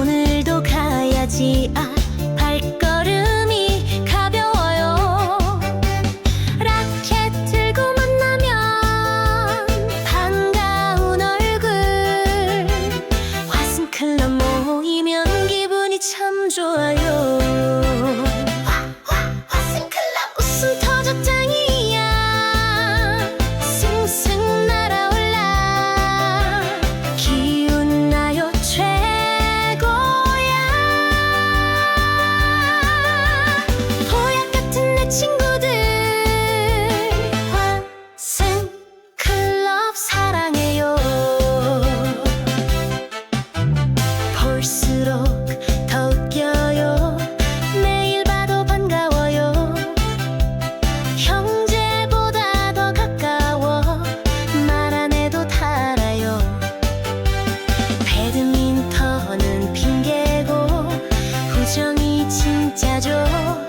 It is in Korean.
오늘도 가야지. 아 발걸음이 가벼워요. 라켓 들고 만나면 반가운 얼굴. 화승클럽 모이면 기분이 참 좋아요. 请假装